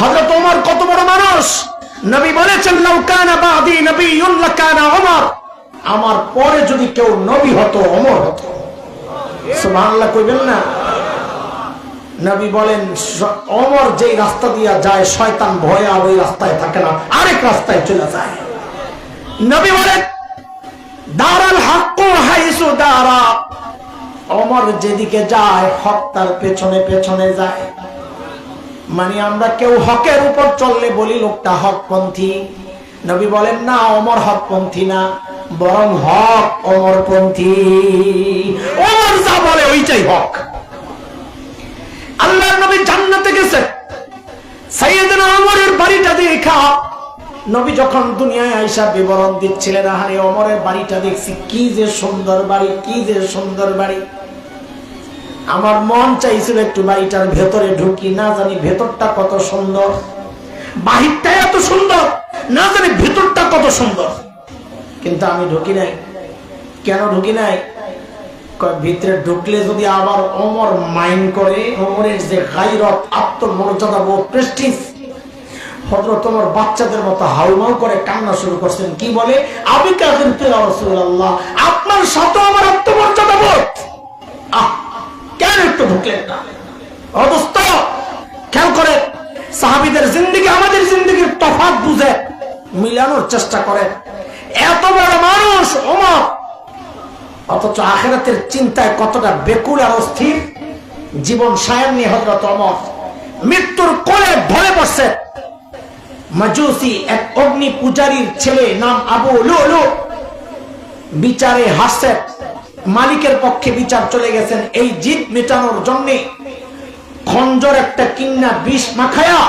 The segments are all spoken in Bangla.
হযরত ওমর কত বড় মানুষ? নবী বলেছেন লাউকানা বাদি নবিয়ুন লাকানা ওমর। আমার পরে যদি কেউ নবী হতো, ওমর হতো। সুবহানাল্লাহ কইবেন না। নবী বলেন, ওমর যেই রাস্তা দিয়া যায়, শয়তান ভয়ে আর ওই রাস্তায় থাকে না, আরেক রাস্তায় চলে যায়। নবী বলেন, দারাল হাক্কু হাইসু দারা। অমর যেদিকে যায়, হক তার পেছনে পেছনে যায়। মানে আমরা কেউ হকের উপর চললে বলি লোকটা হকপন্থী। নবী বলেন, না অমর হকপন্থী না, বরং হক অমরপন্থী অমর যা বলে ওইটাই হক। আল্লাহ নবী জান্নাতে গেছে। সাইয়েদনা ওমরের বাড়িটা দেখা। নবী যখন দুনিয়ায় আইসা বিবরণ দিচ্ছিলেন, আহারে অমরের বাড়িটা দেখছি, কি যে সুন্দর বাড়ি, কি যে সুন্দর বাড়ি। আমার মন চাইছিল একটু বাড়িটার ভেতরে ঢুকি, না জানি ভেতরটা কত সুন্দর। বাহিরটা এত সুন্দর, না জানি ভেতরটা কত সুন্দর। কিন্তু আমি ঢুকি নাই। কেন ঢুকি নাই? ভিতরে ঢুকলে যদি আবার অমর মাইন্ড করে, অমরের যে গাইরত আত্মমর্যাদা প্রেস্টিজ হজরত তোমার বাচ্চাদের মতো হাউমাউ করে কান্না শুরু করছেন। কি বলে? আমি রসুল্লাহ আপনার সাথে আমার আত্মমর্যাদা বোধ। আহ কেন একটু ঢুকলেন খেয়াল করে, সাহাবিদের জিন্দিগি, আমাদের জিন্দিগির তফাৎ বুঝে মিলানোর চেষ্টা করে। এত বড় মানুষ অথচ আখেরাতের চিন্তায় কতটা বেকুল আর অস্থির জীবন সায়ান নিয়ে হজরত অমর মৃত্যুর কোলে ভরে বসছে মাজুসি এক অগ্নি পূজারীর ছেলে নাম আবু লুলু। বিচারে হাসছে মালিকের পক্ষে বিচার চলে গেছেন এই জিদ মেটানোর জন্য। খঞ্জর একটা কিন্না বিষ মাখায়া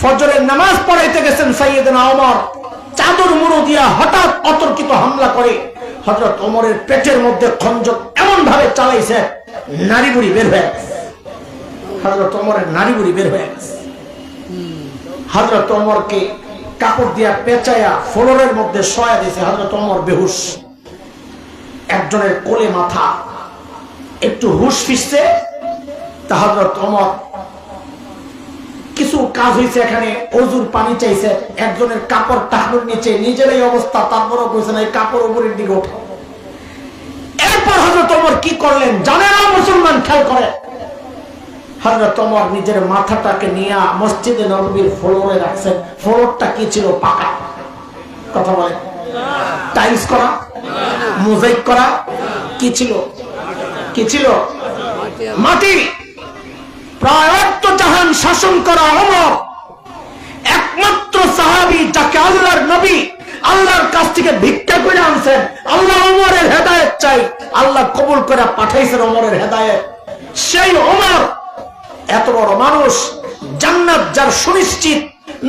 ফজরের নামাজ পড়াইতে গেছেন সাইয়েদনা ওমর। চাদর মুড়ো দিয়া হঠাৎ অতর্কিত হামলা করে। হজরত ওমরের পেটের মধ্যে খঞ্জর এমন ভাবে চালাইছে, নারী বুড়ি বের হয়ে গেছে। হজরত ওমরের নারী বুড়ি বের হয়ে গেছে। হজরত ওমরকে কাপড় দিয়া পেঁচায়া ফ্লোরের মধ্যে শোয়া দিয়েছে। হজরত ওমর বেহুশ। একজনের কোলে মাথা একটু হুশ ফিরছে তা হজরত কিছু কাজ হয়েছে এখানে, অজুর পানি চাইছে, একজনের কাপড় টাকানোর নিচে, নিজের এই অবস্থা তারপরও কইছে না, এই কাপড় উপরের দিকে ওঠে। এরপর হজরত ওমর কি করলেন? জানে না মুসলমান খেয়াল করে। হজরত ওমর নিজের মাথাটাকে নিয়ে মসজিদে নবীর ফ্লোরে রাখছেন। ফ্লোরটা কি ছিল? পাকা। কথা বলে টাইলস করা মোজাইক করা, কি ছিল? কি ছিল? মাটি। প্রায় জাহান শাসন করা অমর। একমাত্র সাহাবি যাকে আল্লাহর নবী আল্লাহর কাছ থেকে ভিক্ষা করে আনছেন, আল্লাহ ওমরের হেদায়েত চাই। আল্লাহ কবুল করে পাঠাইছেন ওমরের হেদায়েত। সেই ওমর এত বড় মানুষ, জান্নাত যার সুনিশ্চিত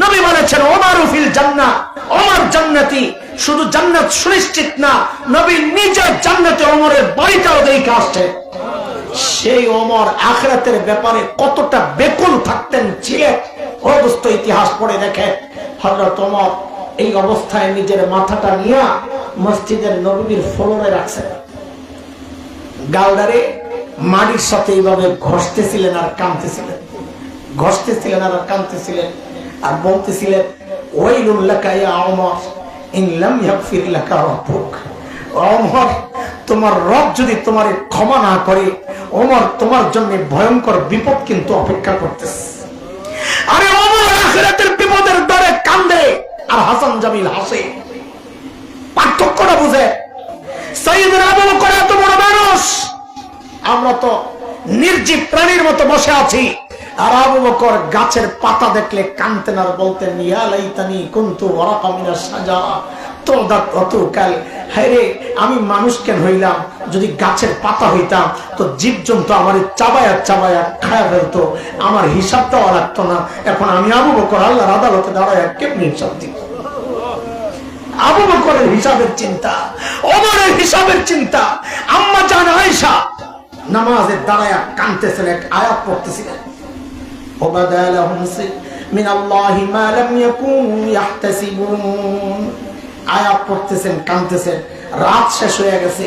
নবী বলেছেন, ওমর ফিল জান্নাত ওমর জান্নাতি, শুধু জান্নাত সুনিশ্চিত না, নবী নিজে জান্নাতে ওমরের বাড়িটাও দেখে আসছে। সেই ওমর আখরাতের ব্যাপারে কতটা বেকুল থাকতেন ছিলেন অবস্থ, ইতিহাস পড়ে দেখে। হজরত ওমর এই অবস্থায় নিজের মাথাটা নিয়ে মসজিদের নবীর ফলনে রাখছেন। গালদারে মাটির সাথে এইভাবে ঘষতেছিলেন আর কামতেছিলেন ঘষতেছিলেন আর কামতেছিলেন আর বলতেছিলেন ওই লুল্লাকা ইয়া ওমর ইনলাম ইয়াগফির লাকা ওমর, তোমার রব যদি তোমার ক্ষমা না করে, ওমর তোমার জন্য ভয়ঙ্কর বিপদ কিন্তু অপেক্ষা করতেছে। আরে ওমর আখিরাতের বিপদের ডরে কান্দে আর হাসান জামিল হাসে। পার্থক্যটা বুঝে। সাইয়েদের আবু বকর এত আমরা তো নির্জীব প্রাণীর মতো বসে আছি। আর আবু বকর গাছের পাতা দেখলে কানতেন আর বলতেন, ইয়া লাইতানি কুনতু ওয়ারাকা মিনাস সাজারা তোদাত অতুকাল হায়রে আমি মানুষ কেন হইলাম? যদি গাছের পাতা হইতাম, তো জীবজন্তু আমার চাবায়া চাবায়া খায়া ফেলতো, আমার হিসাব দেওয়া লাগতো না। এখন আমি আবু বকর, আল্লাহর আদালতে দাঁড়ায় কেমনি হিসাব দিব? আবু বকরের হিসাবের চিন্তা, ওমরের হিসাবের চিন্তা, আম্মা জান আয়েশা নামাজের দাঁড়ায় কানতেছেন, এক আয়াত পড়তেছিলেন। وبدا لهم من الله ما لم يكونوا يحتسبون আয়াত পড়তেছেন কানতেছেন রাত শেষ হয়ে গেছে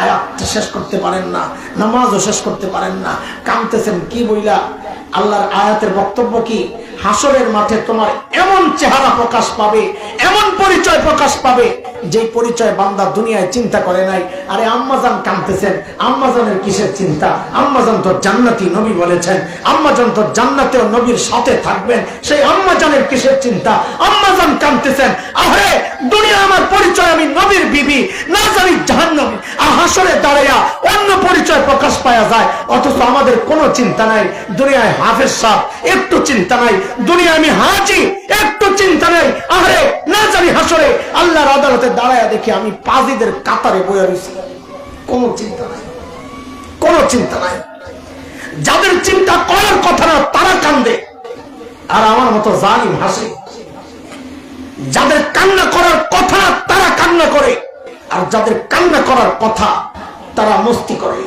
আয়াতটা শেষ করতে পারেন না নামাজও শেষ করতে পারেন না কানতেছেন কি বইলা আল্লাহর আয়াতের বক্তব্য কি হাসরের মাঠে তোমার এমন চেহারা প্রকাশ পাবে, এমন পরিচয় প্রকাশ পাবে যে পরিচয় বান্দা দুনিয়ায় চিন্তা করে নাই। আরে আম্মাজান কানতেছেন আম্মাজানের কিসের চিন্তা? আম্মাজান তো জান্নাতি নবী বলেছেন, আম্মাজান তো জান্নাতেও নবীর সাথে থাকবেন, সেই আম্মাজানের কিসের চিন্তা? আম্মাজান কানতেছেন আরে দুনিয়া আমার পরিচয় আমি নবীর বিবি, না জানি জাহান্নবী আর হাসরে দাঁড়াইয়া পরিচয় প্রকাশ পাওয়া যায়। অথচ আমাদের কোনো চিন্তা নাই। দুনিয়ায় হাফেজ সাহ একটু চিন্তা নাই। দুনিয়া আমি হাজি, একটু চিন্তা নাই। আরে না জানি হাসরে। আল্লাহর আদালতে দাঁড়ায় দেখি আমি পাজিদের কাতারে বয়ে রয়েছি কোনো চিন্তা নাই। কোনো চিন্তা নাই। যাদের চিন্তা করার কথা না, তারা কান্দে। আর আমার মতো জানি হাসে। যাদের কান্না করার কথা তারা কান্না করে। আর যাদের কান্না করার কথা তারা মস্তি করে।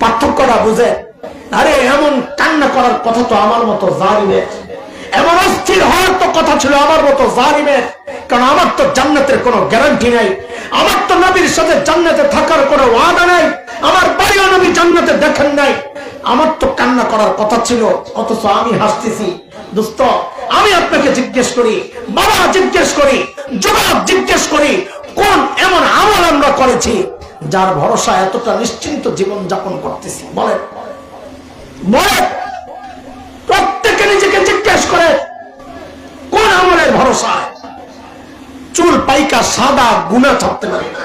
পার্থক্যটা বুঝে? আরে, এমন কান্না করার কথা তো আমার মতো জালিমের। এমন অস্থির হওয়ার তো কথা ছিল আমার মতো জালিমের। কারণ আমার তো জান্নাতের কোনো গ্যারান্টি নাই। আমার তো নবীর সাথে জান্নাতে থাকার কোনো ওয়াদা নাই। আমার বাড়িও নবী জান্নাতে দেখেন নাই। আমার তো কান্না করার কথা ছিল, অথচ আমি হাসতেছি। দোস্ত, আমি আপনাকে জিজ্ঞেস করি, বাবা জিজ্ঞেস করি, জবাব জিজ্ঞেস করি, কোন এমন আমল আমরা করেছি? যার ভরসা এতটা নিশ্চিন্ত জীবন যাপন করতেছি। বলেন। প্রত্যেকে নিজেকে জিজ্ঞেস করে, কোন আমলের ভরসায় চুল, পাইকা, সাদা গুণা ছাড়তে পারি না?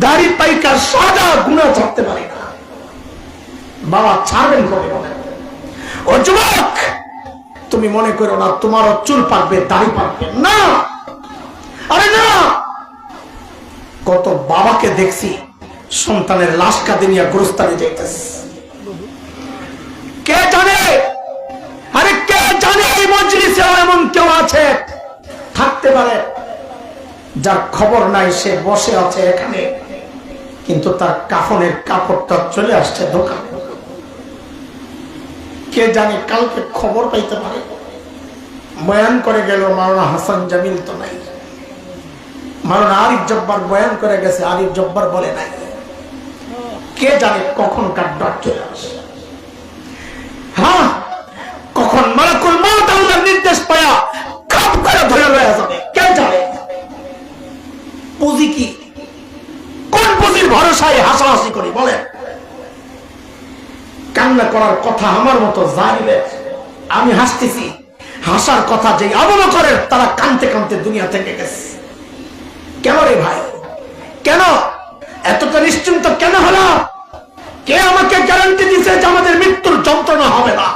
দাড়ি, পাইকা, সাদা গুণা ছাড়তে পারি না? বাবা, ছাড়বেন কবে ও যুবক, তুমি মনে করো না, তোমারও চুল পাকবে, দাড়ি পাকবে। না। আরে না। কত বাবাকে দেখছি, সন্তানের লাশ কাঁদে নিয়ে গোরস্থানে যাইতেছে। কে জানে? আরে কে জানে এই মজলিসে এমন কেউ আছে? থাকতে পারে। যার খবর নাই, সে বসে আছে এখানে। কিন্তু তার কাফনের কাপড়টা চলে আসছে দোকানে। কে জানে কালকে খবর পাইতে পারে। বয়ান করে গেল, মাওলানা হাসান জামিল তো নাই। মাওলানা আরিফ জব্বার বয়ান করে গেছে, আরিফ জব্বার বলে নাই। কে জানে কখন কার ডট চলে আসে। হ্যাঁ কখন মালাকুল মত আল্লাহর নির্দেশ পায়া কাপ করে ধরে লয়ে যাবে, কে জানে? পুঁজি কি? কোন পুঁজির ভরসায় হাসাহাসি করি বলে কান্না করার কথা আমার মতো জানিলে আমি হাসতেছি, হাসার কথা যে আবু করে তারা কানতে কানতে দুনিয়া থেকে গেছে। কেন রে ভাই? কেন? এতটা নিশ্চিন্ত কেন হলো? কে আমাকে গ্যারান্টি দিছে যে আমাদের মৃত্যুর যন্ত্রণা হবে না?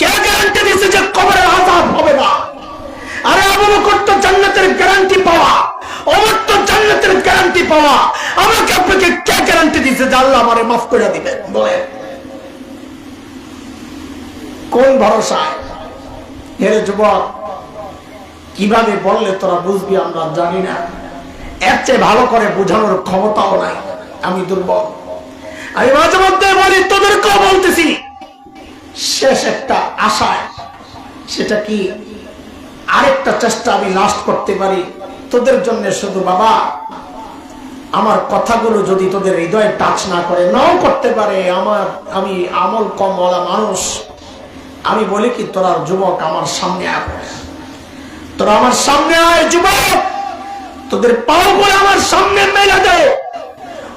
কে গ্যারান্টি দিছে যে কবরের আজাব হবে না? আরে আবু জান্নাতের গ্যারান্টি পাওয়া। জান্নাতের গ্যারান্টি পাওয়া। আমাকে আপনাকে কে গ্যারান্টি দিছে যে আল্লাহ আমারে মাফ করে দিবেন? বলে কোন ভরসায়? হেরে যুবক, কীভাবে বললে তোরা বুঝবি আমরা জানি না। এর চেয়ে ভালো করে বোঝানোর ক্ষমতাও নাই। আমি দুর্বল। আমি মাঝে মধ্যে বলি, তোদেরকেও বলতেছি। শেষ একটা আশায়। সেটা কি? আরেকটা চেষ্টা আমি লাস্ট করতে পারি। তোদের জন্য শুধু, বাবা, আমার কথাগুলো যদি তোদের হৃদয়ে টাচ না করে, নাও করতে পারে। আমার, আমি আমল কমওয়ালা মানুষ। আমি বলি কি, তোরা যুবক আমার সামনে আয়। তোরা আমার সামনে আয়, যুবক! তোদের পাও করে আমার সামনে মেলে দেয়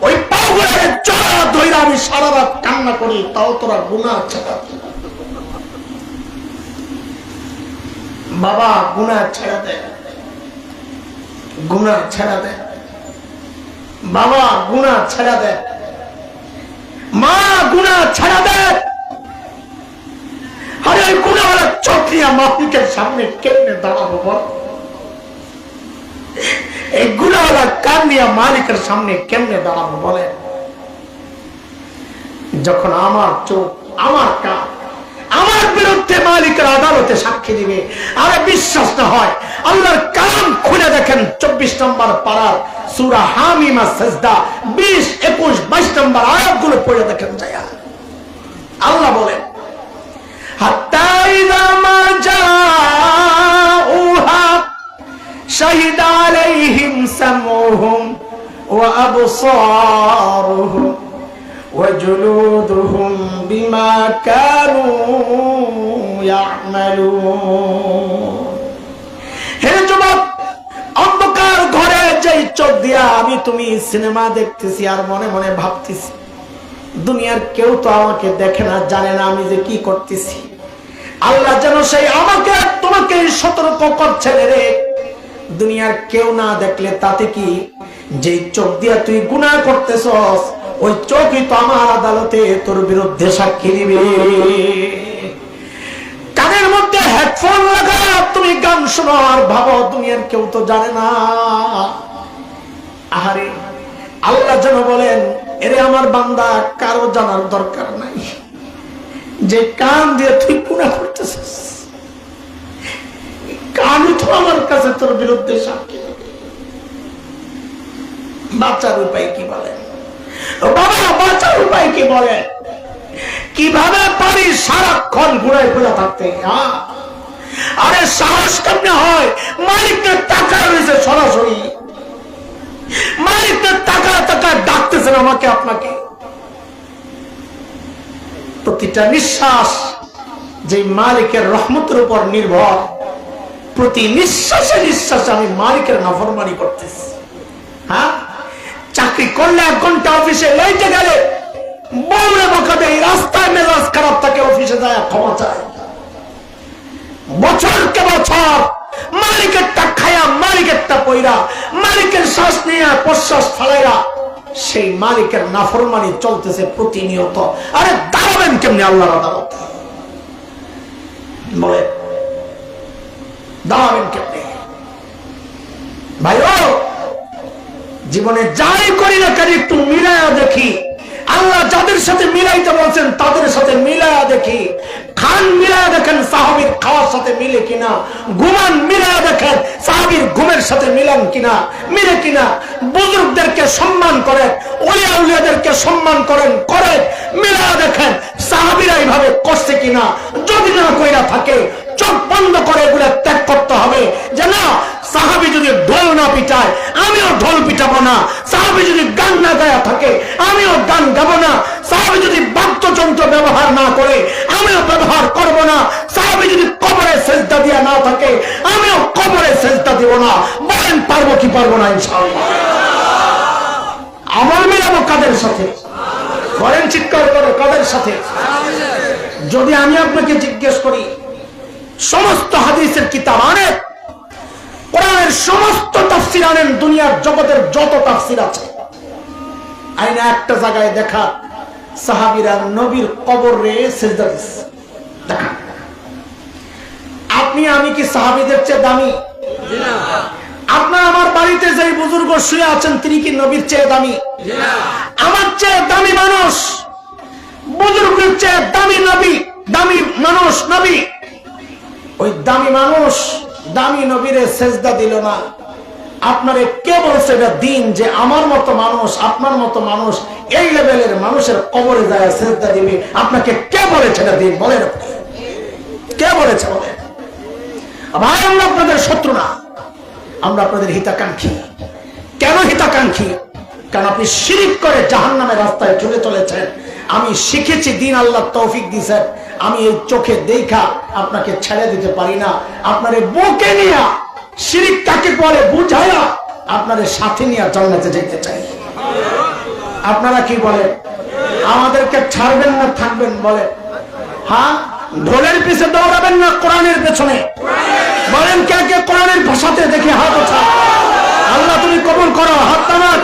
ওই পাও করে চড়া ধৈরা আমি সারা রাত কান্না করি, তাও তোরা গুণা ছেড়া। বাবা গুণা ছেড়া দে। গুণা ছেড়া দে। বাবা গুণা ছেড়া দে। মা গুণা ছেড়া দে। আরে, ওই গুণাওয়ালা চকরিয়া মাফিকের সামনে কেমনে দাঁড়াবো বল? এই গুণাওয়ালা মালিকের সামনে কেমনে দাঁড়াবো বলেন? যখন আমার চোখ, আমার কান, আমার বিরুদ্ধে মালিকের আদালতে সাক্ষী দিবে, আরে বিশ্বাস না হয়, আল্লাহর কালাম খুলে দেখেন চব্বিশ নম্বর পাড়ার সুরা হামিমা সেজদা, বিশ, একুশ, বাইশ নম্বর আয়াতগুলো পড়ে দেখেন যায় আল্লাহ বলেন হাত্তাইদা মা شهد عليهم سمعهم وأبصارهم وجلودهم بما كانوا يعملون হে যুবক অন্ধকার ঘরে যেই চোখ দিয়া আমি তুমি সিনেমা দেখতেছি আর মনে মনে ভাবতেছি দুনিয়ার কেউ তো আমাকে দেখে না জানে না আমি যে কি করতেছি আল্লাহ যেন সেই আমাকে তোমাকে সতর্ক করছেন রে দুনিয়ার কেউ না দেখলে তাতে কি? যে চোখ দিয়া তুই গুণা করতেছস, ওই চোখই তো আমার আদালতে তোর বিরুদ্ধে সাক্ষী দিবে। কানের মধ্যে হেডফোন লাগা তুমি গান শোনো আর ভাবো দুনিয়ার কেউ তো জানে না। আহারে, আল্লাহ যেন বলেন, এরে আমার বান্দা, কারও জানার দরকার নাই। যে কান দিয়ে তুই গুণা করতেছিস কানই তো আমার কাছে, তোর বিরুদ্ধে সাক্ষী। বাঁচার উপায় কি বলেন বাবা, বাঁচার উপায় কি বলেন কীভাবে পারি সারাক্ষণ ঘুরায় ঘুরে থাকতে? হ্যাঁ? আরে সাহস কেমনে হয়? মালিকের টাকা রয়েছে সরাসরি। মালিকের টাকা টাকা ডাকতেছেন আমাকে, আপনাকে। প্রতিটা নিঃশ্বাস যে মালিকের রহমতের উপর নির্ভর। প্রতি নিঃশ্বাসে নিঃশ্বাসে আমি মালিকের নাফরমানি করতেছি। হ্যাঁ? চাকরি করলে এক ঘণ্টা অফিসে লেটে গেলে রাস্তায় মেজাজ খারাপ থাকে, অফিসে যায়, ক্ষমা চায়। বছর খায়া পইরা, মালিকের শ্বাস নিয়ে, প্রশ্বাস ফালাইরা সেই মালিকের নাফরমানি চলতেছে প্রতিনিয়ত। আরে দাঁড়াবেন কেমনি আল্লাহর আদালত? বলে দাঁড়াবেন কেমনি ভাই জীবনে যাই করি না কেন একটু মিলায়া দেখি। আল্লাহ যাদের সাথে মিলাইতে বলছেন, তাদের সাথে মিলায়া দেখি। খান মিলায়া দেখেন, সাহাবির খাওয়ার সাথে মিলে কিনা। ঘুমান মিলায়া দেখেন, সাহাবির ঘুমের সাথে মিলান কিনা। মিলে কিনা। বুজুর্গদেরকে সম্মান করেন ওলিয়া উলিয়াদেরকে সম্মান করেন করেন মিলায়া দেখেন, সাহাবিরা এইভাবে করছে কিনা। যদি না কইরা থাকে চোখ বন্ধ করে এগুলো ত্যাগ করতে হবে। যে না, সাহাবি যদি ঢোল না পিটায়, আমিও ঢোল পিটাবো না। সাহাবি যদি গান না গায়া থাকে, আমিও গান গাবো না। সাহাবি যদি বাদ্যযন্ত্র ব্যবহার না করে, আমিও ব্যবহার করব না। সাহাবি যদি কবরে সেজদা দিয়া না থাকে, আমিও কবরে সেজদা দিব না। বলেন, পারব কি পারব না ইনশাআল্লাহ? আমল মিলাবো কাদের সাথে? করেন চিৎকার করে কাদের সাথে? যদি আমি আপনাকে জিজ্ঞেস করি সমস্ত হাদিসের কিতাব আনেন কোরআনের সমস্ত তাফসির আনেন, দুনিয়ার জগতের যত তাফসির আছে। আইনা একটা জায়গায় দেখা, সাহাবিরা নবীর কবর রে সেজদা আপনি, আমি কি সাহাবিদের চেয়ে দামি? আপনার আমার বাড়িতে যে বুজুর্গ শুয়ে আছেন, তিনি কি নবীর চেয়ে দামি? আমার চেয়ে দামি মানুষ, বুজুর্গের চেয়ে দামি নবী, দামি মানুষ নবী। ওই দামি মানুষ দামি নবীরে সেজদা দিল না। আপনারে কে বলছে এটা দিন যে আমার মতো মানুষ, আপনার মতো মানুষ এই লেভেলের মানুষের কবরে যায় সেজদা দিবে? আপনাকে কে বলেছে এটা দিন? বলেন কে বলেছে বলে? ভাই, আমরা আপনাদের শত্রু না। আমরা আপনাদের হিতাকাঙ্ক্ষী। কেন হিতাকাঙ্ক্ষী? কারণ আপনি শিরিক করে জাহান নামের রাস্তায় চলে চলেছেন। আমি শিখেছি, দিন আল্লাহ তৌফিক দিছেন আমি এই চোখে দেখা আপনাকে ছেড়ে দিতে পারি না। আপনার বুকে নিয়ে শিরিক কাকে বলে বুঝাইয়া আপনাদের সাথে নিয়ে জান্নাতে যেতে চাই। আপনারা কি বলেন? আমাদেরকে ছাড়বেন না থাকবেন বলে হ্যাঁ? ঢোলের পিছে দৌড়াবেন না কোরআনের পেছনে? বলেন কে কে কোরআনের ভাষাতে দেখে হাত ওঠা আল্লাহ তুমি কবুল করো, হাত নামান।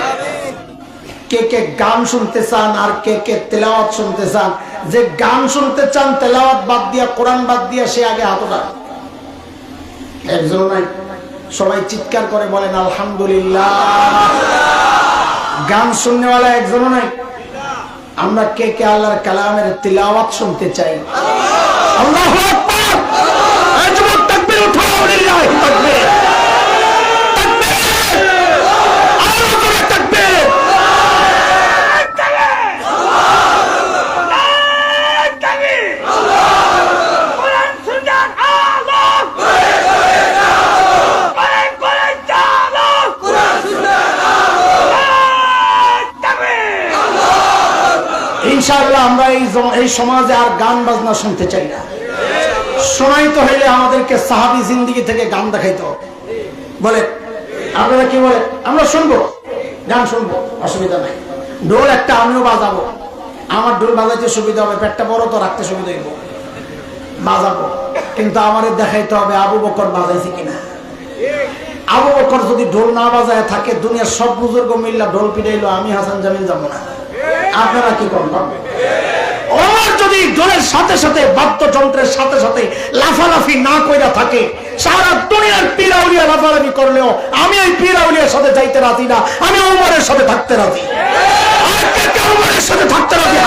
কে কে গান শুনতে চান আর কে কে তেলাওয়াত শুনতে চান? যে গান শুনতে চান, তেলাওয়াত বাদ দিয়া, কোরআন বাদ দিয়া, সে আগে হাত ওঠা একজন সবাই চিৎকার করে বলেন, আলহামদুলিল্লাহ। গান একজনও নাই। আমরা কে কে আল্লাহর কালামের তিলাওয়াত শুনতে চাই? আল্লাহু ইনশাআল্লাহ আমরা এই এই সমাজে আর গান বাজনা শুনতে চাই না। শোনাইতে হইলে আমাদেরকে সাহাবি জিন্দিগি থেকে গান দেখাইতে হবে। বলে আপনারা কি বলে আমরা শুনব। গান শুনব, অসুবিধা নাই। ঢোল একটা, আমিও বাজাবো। আমার ঢোল বাজাইতে সুবিধা হবে, পেটটা বড় তো রাখতে সুবিধা হইব। বাজাবো। কিন্তু আমাদের দেখাইতে হবে আবু বকর বাজাইছে কিনা। আবু বকর যদি ঢোল না বাজায়, থাকে দুনিয়ার সব বুজুর্গ মিল্লা ঢোল পিটাইলো, আমি হাসান জামিন যাব না। আপনারা কি করবেন ওমর যদি ঢোলের সাথে সাথে, বাদ্যযন্ত্রের সাথে সাথে লাফালাফি না কইরা থাকে, সারা দুনিয়ার পিরাউলিয়া লাফালাফি করলেও আমি ওই পিরাউলিয়ার সাথে যাইতে রাজি না, আমি ওমরের সাথে থাকতে রাজি। ওমরের সাথে থাকতে রাজি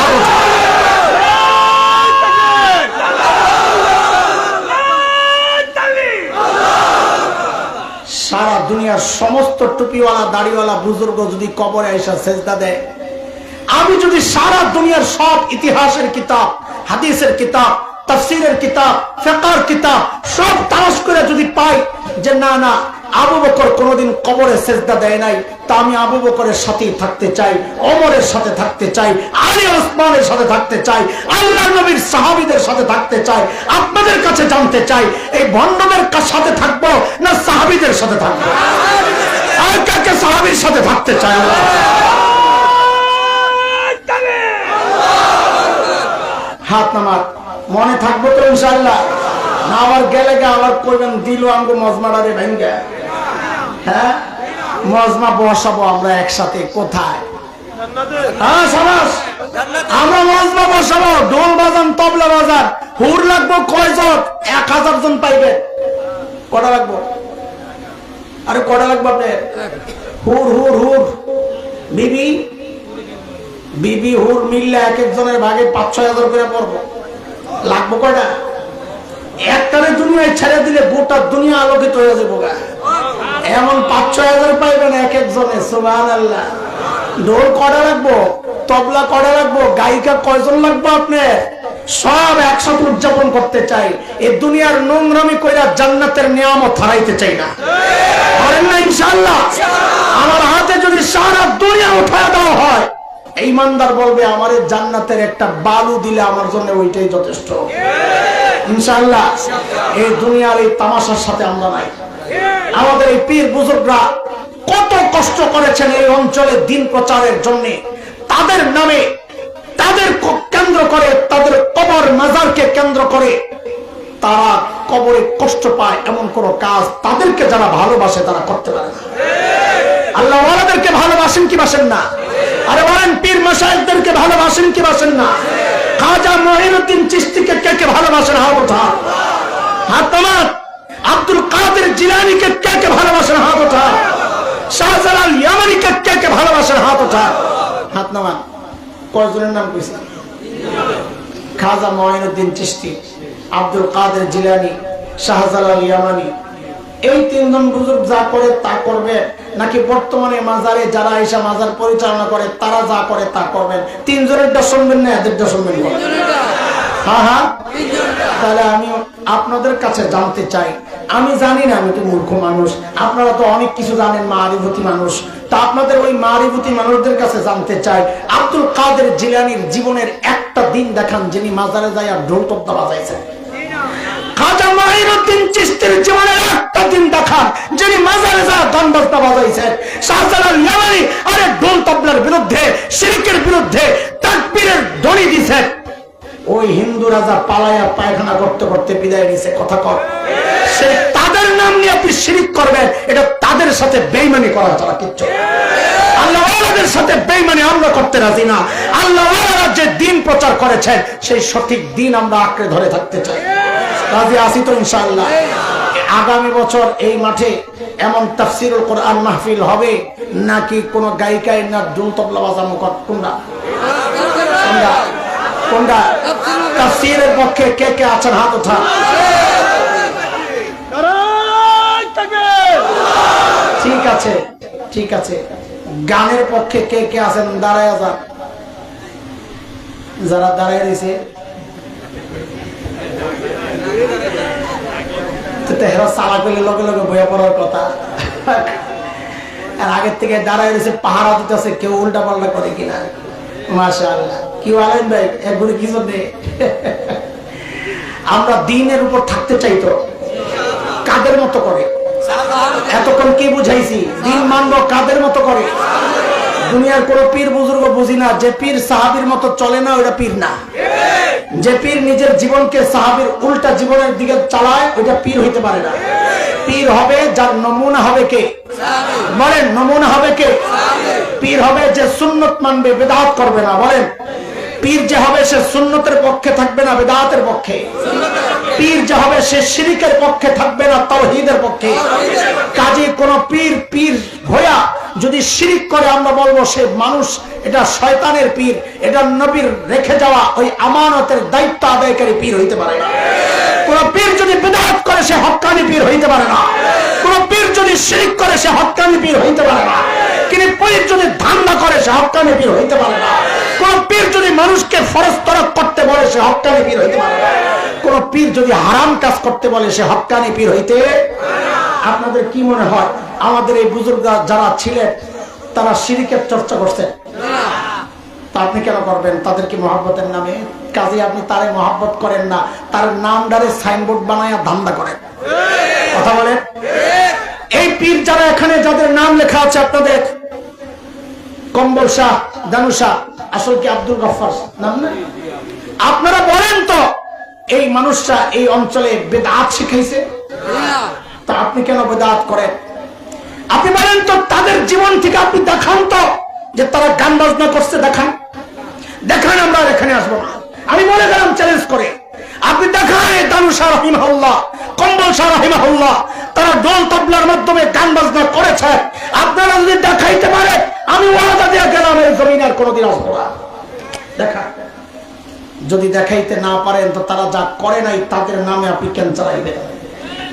সারা দুনিয়ার সমস্ত টুপিওয়ালা, দাড়িওয়ালা, বুজুর্গ যদি কবরে আইসা সেজদা দেয় আমি যদি সারা দুনিয়ার সব ইতিহাসের কিতাব, হাদিসের কিতাব, তাফসিরের কিতাব, ফেকার কিতাব সব তালাশ করে যদি পাই যে না না, আবু বকর কোনোদিন কবরে সেজদা দেয় নাই, তা আমি আবু বকরের সাথেই থাকতে চাই অমরের সাথে থাকতে চাই, আলী ওসমানের সাথে থাকতে চাই আল্লাহ নবীর সাহাবীদের সাথে থাকতে চাই, আপনাদের কাছে জানতে চাই, এই ভণ্ডদের সাথে থাকব না সাহাবিদের সাথে থাকব? আর কাকে সাহাবীর সাথে থাকতে চাই? আল্লাহ হাত নামার মনে থাকব তো ইনশাল্লাহ না আবার গেলে গে আবার করবেন, দিল আমগো মজমাডারে ভেঙ্গে। হ্যাঁ? মজমা বসাবো আমরা একসাথে, কোথায়? হ্যাঁ আমরা মজমা বসাবো বাজান, তবলা বাজান লাগবো এক জন পাইবে। কটা লাগবো? আরে কটা বিবি? বিবি, হুর মিললে এক একজনের ভাগে পাঁচ, ছয় হাজার করে পড়ব। লাগবো কয়টা? একটারে দুনিয়ায় ছেড়ে দিলে গোটা দুনিয়া আলোকিত হয়ে যাব গা। এমন পাঁচ, ছয় হাজার পাইবেন এক একজনে সুবাহ আল্লাহ ঢোল কটা রাখব তবলা কটা রাখব গায়িকা কয়জন লাগবো আপনি? সব একসাথে উদযাপন করতে চাই। এ দুনিয়ার নোংরামি কইরা জান্নাতের নিয়ামত হারাইতে চাই না। পারেন না ইনশাল্লাহ আমার হাতে যদি সারা দুনিয়া উঠায় দেওয়া হয় এই ইমানদার বলবে, আমার জান্নাতের একটা বালু দিলে আমার জন্য ওইটাই যথেষ্ট। ইনশাআল্লাহ, এই দুনিয়ার এই তামাশার সাথে আমরা নাই। আমাদের এই পীর বুজুর্গরা কত কষ্ট করেছেন এই অঞ্চলে দিন প্রচারের জন্য। তাদের নামে, তাদের কেন্দ্র করে, তাদের কবর মাজারকে কেন্দ্র করে তারা কবরে কষ্ট পায়, এমন কোন কাজ তাদেরকে যারা ভালোবাসে তারা করতে পারে না। আল্লাহ ওয়ালাদেরকে ভালোবাসেন কি বাসেন না? আরে বলেন, পীর মশাইকদেরকে ভালোবাসেন কি বাসেন না? খাজা মহিনুদ্দিন চিস্তিকে কে কে ভালোবাসেন? হাত ওঠা হাত তোমার আব্দুল কাদের জিলানিকে কে কে ভালোবাসেন? হাত ওঠা শাহজালাল ইয়ামানিকে কে কে ভালোবাসেন? হাত ওঠা হাত নামান কয়জনের নাম কইছি? খাজা মহিনুদ্দিন চিস্তি আব্দুল কাদের জিলানি, শাহজালাল ইয়ামানি এই তিনজন বুজুর্গ যা করে তা করবে নাকি বর্তমানে মাজারে যারা এসে মাজার পরিচালনা করে, তারা যা করে তা করবেন? তিনজনেরটা শুনবেন না এদেরটা শুনবেন হ্যাঁ হ্যাঁ। তাহলে আমি আপনাদের কাছে জানতে চাই। আমি জানি না আমি তো মূর্খ মানুষ। আপনারা তো অনেক কিছু জানেন মারিভূতি মানুষ। তা আপনাদের ওই মারিভূতি মানুষদের কাছে জানতে চাই। আব্দুল কাদের জিলানির জীবনের একটা দিন দেখান যিনি মাজারে আর ঢোল তপ্তা বাজাইছেন। পায়খানা করতে করতে বিদায় নিছে, কথা কর সে তাদের নাম নিয়ে আপনি শিরিক করবেন, এটা তাদের সাথে বেইমানি করা ছাড়া কিচ্ছু সাথে বেইমানি আমরা করতে রাজি না। আল্লাহ যে দিন প্রচার করেছেন, সেই সঠিক দিন আমরা আঁকড়ে ধরে থাকতে চাই। রাজি আসি তো ইনশাআল্লাহ। আগামী বছর এই মাঠে এমন তাফসিরুল কোরআন মাহফিল হবে নাকি কোন গায়িকায় না দুল তবলা কর- কোনটা? কোনটা? কোনটা? তাফসিরের পক্ষে কে কে আছেন? হাত ওঠা। ঠিক আছে ঠিক আছে। গানের পক্ষে কে কে আছেন? দাঁড়ায় যান। যারা দাঁড়ায় রয়েছে তো তেহরা সালা করলে লগে লগে বইয়া পড়ার কথা। আর আগের থেকে দাঁড়ায় রয়েছে, পাহারা দিতেছে, কেউ উল্টা পাল্টা করে কিনা। আমরা দিনের উপর থাকতে চাইতো কাদের মতো করে? এতক্ষণ কি বুঝাইছি? দিন মানব কাদের মতো করে? দুনিয়ার কোন পীর বুজুর্গ বুঝি না, যে পীর সাহাবির মতো চলে না ওটা পীর না। যে পীর নিজের জীবনকে সাহাবির উল্টা জীবনের দিকে চালায়, ওইটা পীর হইতে পারে না। পীর হবে যার নমুনা হবে কে? বলেন, নমুনা হবে কে? পীর হবে যে সুন্নত মানবে, বেদাত করবে না, বলেন। পীর যে হবে সে সুন্নতের পক্ষে থাকবে না, বেদাতের পক্ষে। পীর যে হবে সে শিরিকের পক্ষে থাকবে না তৌহিদের পক্ষে। কাজে কোন পীর পীর যদি শিরিক করে আমরা বলব, সে মানুষ, এটা শয়তানের পীর, এটা নবীর রেখে যাওয়া ওই আমানতের দায়িত্ব আদায়কারী পীর হইতে পারে না। কোন পীর যদি বেদাত করে, সে হক্কানি পীর হইতে পারে না। কোন পীর যদি শিরিক করে, সে হক্কানি পীর হইতে পারে না। কিন্তু পীর যদি ধান্দা করে, সে হক্কানি পীর হইতে পারে না। কোন পীর যদি মানুষকে ফরজ করতে বলে, সে হক্কানি পীর হইতে পারে না। কোন পীর যদি হারাম কাজ করতে বলে, সে হক্কানি পীর হইতে আপনাদের কি মনে হয়? আমাদের এই বুজুর্গ যারা ছিলেন, তারা শিরিকের চর্চা করছেন। তা আপনি কেন করবেন? তাদেরকে মহাব্বতের নামে। কাজে আপনি তারে মহাব্বত করেন না, তার নাম ডারে সাইনবোর্ড বানায় ধান্দা করেন। কথা বলেন? এই পীর যারা এখানে, যাদের নাম লেখা আছে আপনাদের, কম্বল শাহ, দানু শাহ, আসল কি আব্দুল গফার নাম না? আপনারা বলেন তো, এই মানুষটা এই অঞ্চলে বেদাত শিখাইছে? তা আপনি কেন বেদাত করেন? আপনি বলেন তো, তাদের জীবন থেকে আপনি দেখান তো যে তারা গান বাজনা করছে, দেখান। দেখান আমরা এখানে আসব না। আমি মনে গেলাম চ্যালেঞ্জ করে। আপনি দেখান দানু শাহ কম্বল শাহ তারা ডোল তবলার মাধ্যমে গান বাজনা করেছে। আপনারা যদি দেখাইতে পারে, আমি ওয়াদা দিয়ে গেলাম, এই জমিন আর কোনোদিন আসব না। দেখা যদি দেখাইতে না পারেন, তো তারা যা করে নাই, তাদের নামে আপনি কেন চালাইবেন?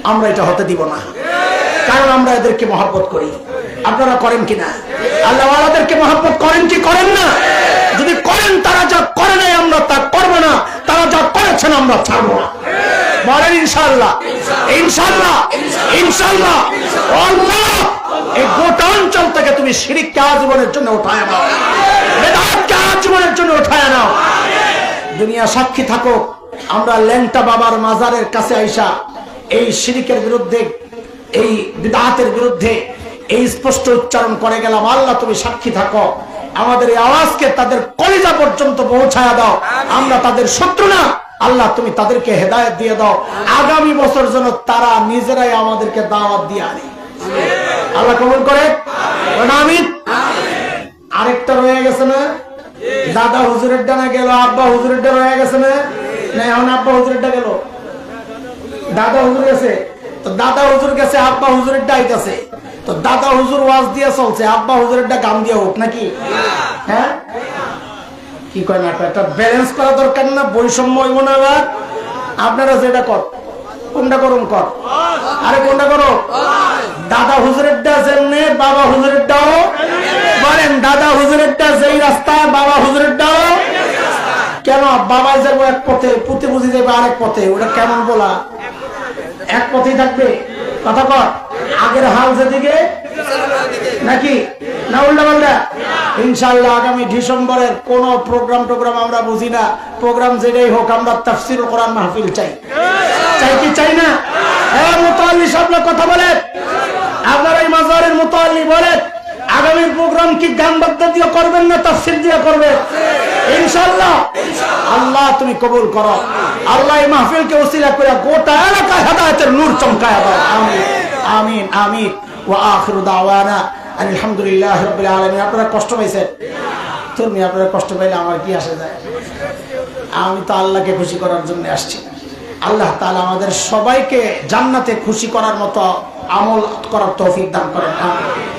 আমরা এটা হতে দিব না। কারণ আমরা এদেরকে মহাব্বত করি। আপনারা করেন কিনা? আল্লাহ আল্লাহদেরকে মহাব্বত করেন কি করেন না? যদি করেন, তারা যা করে নাই আমরা তা করব না। তারা যা করেছেন আমরা ছাড়বো না। বলেন ইনশাল্লাহ ইনশাল্লাহ ইনশাল্লাহ এই গোটা অঞ্চল থেকে তুমি আজীবনের জন্য উঠায় নাও। বেদাতকে আজীবনের জন্য উঠায় নাও। দুনিয়া সাক্ষী থাকো আমরা ল্যাংটা বাবার মাজারের কাছে আইসা এই শিরিকের বিরুদ্ধে এই বিদাতের বিরুদ্ধে এই স্পষ্ট উচ্চারণ করে গেলাম। আল্লাহ তুমি সাক্ষী থাকো। আমাদের এই আওয়াজকে তাদের কলিজা পর্যন্ত পৌঁছায় দাও। আমরা তাদের শত্রু না। আল্লাহ তুমি তাদেরকে হেদায়ত দিয়ে দাও। আগামী বছর যেন তারা নিজেরাই আমাদেরকে দাওয়াত দিয়ে আনে। আল্লাহ কবুল করে। আরেকটা রয়ে গেছে না? দাদা হুজুরের ডানা গেল আব্বা হুজুরের ডা রয়ে গেছে না? না এখন আব্বা হুজুরের ডা গেল। দাদা হুজুর গেছে? তো দাদা হুজুর গেছে, আব্বা হুজুরের ডাইতেছে তো দাদা হুজুর ওয়াজ দিয়ে চলছে, আব্বা হুজুরের ডা গান দিয়ে হোক নাকি? হ্যাঁ? কি কয় না একটা ব্যালেন্স করা দরকার না, বৈষম্য হইব না আবার আপনারা যেটা কর, কোনটা করুন কর? আরে কোনটা করো দাদা হুজুরের ডা যেমনে, বাবা হুজুরের ডাও। বলেন, দাদা হুজুরের ডা যেই রাস্তা, বাবা হুজুরের ডাও। কেন? বাবা যাব এক পথে, পুঁতে বুঝি যাব আরেক পথে, ওটা কেমন বলা? এক পথেই থাকবে। কথা কর। আগের হাল যেদিকে, নাকি? না উল্টা পাল্টা? ইনশাল্লাহ আগামী ডিসেম্বরের কোন প্রোগ্রাম টোগ্রাম আমরা বুঝি না। প্রোগ্রাম যেটাই হোক, আমরা তাফসির কোরআন মাহফিল চাই। চাই কি চাই না? হ্যাঁ মোতাল্লি সামনে কথা বলেন। আপনার এই মাজারের মোতাল্লি বলেন। আগামীর প্রোগ্রাম কি গান বাদ্য দিয়ে করবেন না তাফসির দিয়ে করবে ইনশাল্লাহ আল্লাহ তুমি কবুল করো। আল্লাহ এই মাহফিলকে ওসিলা করে গোটা এলাকায় হেদায়েতের নূর চমকায় আমিন আমিন আমিন। ওয়া আখিরু দাওয়ানা। আলহামদুলিল্লাহ রাব্বিল আলামিন। আপনারা কষ্ট পাইছেন? তুমি আপনারা কষ্ট পাইলে আমার কি আসে যায়? আমি তো আল্লাহকে খুশি করার জন্য আসছি। আল্লাহ তাআলা আমাদের সবাইকে জান্নাতে খুশি করার মতো আমল করার তৌফিক দান করেন। আমিন।